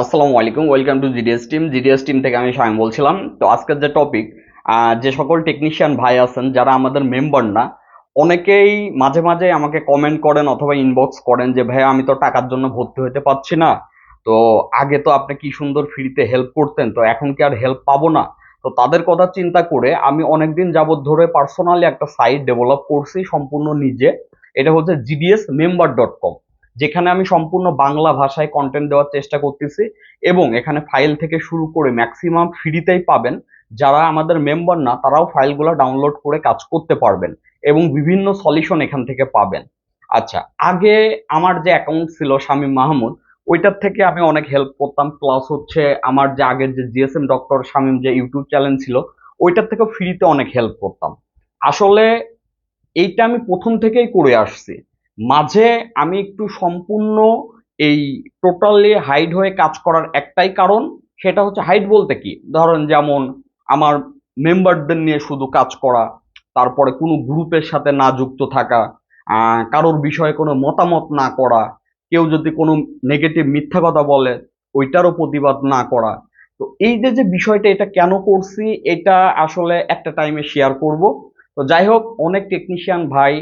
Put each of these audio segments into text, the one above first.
আসসালামু আলাইকুম, welcome to GDS team. GDS team থেকে আমি শামিম বলছিলাম। তো আজকের যে টপিক যে সকল টেকনিশিয়ান ভাই আছেন, যারা আমাদের মেম্বার না, অনেকেই মাঝে মাঝে আমাকে কমেন্ট করেন অথবা ইনবক্স করেন যে ভাই আমি তো টাকার জন্য ভর্তি হতে পারছি না। তো আগে তো আপনি কি সুন্দর ফ্রিতে হেল্প করতেন, তো এখন কি আর হেল্প পাবো না? তো তাদের কথা চিন্তা করে আমি অনেকদিন যাবৎ ধরে পার্সোনালি একটা সাইট ডেভেলপ করছি সম্পূর্ণ নিজে। এটা হচ্ছে জিডিএস মেম্বার ডট কম যেখানে আমি সম্পূর্ণ বাংলা ভাষায় কন্টেন্ট দেওয়ার চেষ্টা করতেছি এবং এখানে ফাইল থেকে শুরু করে ম্যাক্সিমাম ফ্রিতেই পাবেন। যারা আমাদের মেম্বার না, তারাও ফাইলগুলো ডাউনলোড করে কাজ করতে পারবেন এবং বিভিন্ন সলিউশন এখান থেকে পাবেন। আচ্ছা আগে আমার যে অ্যাকাউন্ট ছিল শামীম মাহমুদ, ওইটার থেকে আমি অনেক হেল্প করতাম। প্লাস হচ্ছে আমার যে আগের যে জিএসএম ডক্টর শামীম যে ইউটিউব চ্যানেল ছিল, ওইটার থেকে ফ্রিতে অনেক হেল্প করতাম। আসলে এইটা আমি প্রথম থেকেই করে আসছি। মাঝে আমি একটু সম্পূর্ণ এই টোটালি হাইড হয়ে কাজ করার একটাই কারণ, সেটা হচ্ছে হাইড বলতে কি? ধরেন যেমন আমার মেম্বারদের নিয়ে শুধু কাজ করা, তারপরে কোনো গ্রুপের সাথে না যুক্ত থাকা কারোর বিষয়ে কোনো মতামত না করা, কেউ যদি কোনো নেগেটিভ মিথ্যা কথা বলে, ওইটারও প্রতিবাদ না করা। তো এই যে যে বিষয়টা এটা কেন করছি, এটা আসলে একটা টাইমে শেয়ার করব। তো যাই হোক, অনেক টেকনিশিয়ান ভাই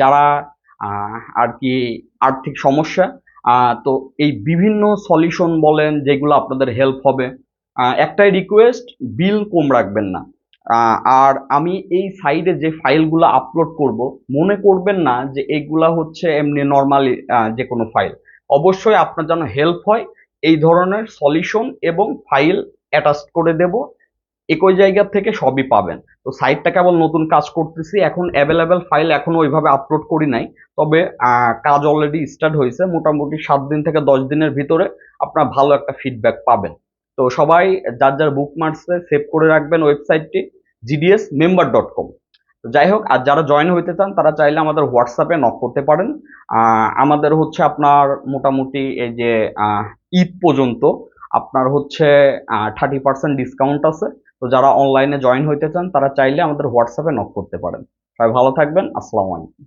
যারা আর কি আর্থিক সমস্যা। তো এই বিভিন্ন সলিউশন বলেন যেগুলো আপনাদের হেল্প হবে। একটাই রিকোয়েস্ট বিল কম রাখবেন না। আর আমি এই সাইডে যে ফাইলগুলো আপলোড করব, মনে করবেন না যে এগুলা হচ্ছে এমনি নর্মালি যে কোনো ফাইল অবশ্যই আপনার যেন হেল্প হয়, এই ধরনের সলিউশন এবং ফাইল অ্যাটাচ করে দেব। একই জায়গা থেকে সবই পাবেন। তো সাইটটা কেবল নতুন কাজ করতেছি, এখন অ্যাভেলেবেল ফাইল এখনও ওইভাবে আপলোড করি নাই। তবে কাজ অলরেডি স্টার্ট হয়েছে, মোটামুটি সাত দিন থেকে দশ দিনের ভিতরে আপনার ভালো একটা ফিডব্যাক পাবেন। তো সবাই যার যার বুক মার্কসে সেভ করে রাখবেন ওয়েবসাইটটি জিডিএস মেম্বার ডট কম যাই হোক, আর যারা জয়েন হইতে চান, তারা চাইলে আমাদের হোয়াটসঅ্যাপে নক করতে পারেন। আমাদের হচ্ছে আপনার মোটামুটি এই যে ঈদ পর্যন্ত আপনার হচ্ছে থার্টি পার্সেন্ট ডিসকাউন্ট আছে। তো যারা অনলাইনে জয়েন হইতে চান, তারা চাইলে আমাদের হোয়াটসঅ্যাপে নক করতে পারেন। সবাই ভালো থাকবেন, আসসালামু আলাইকুম।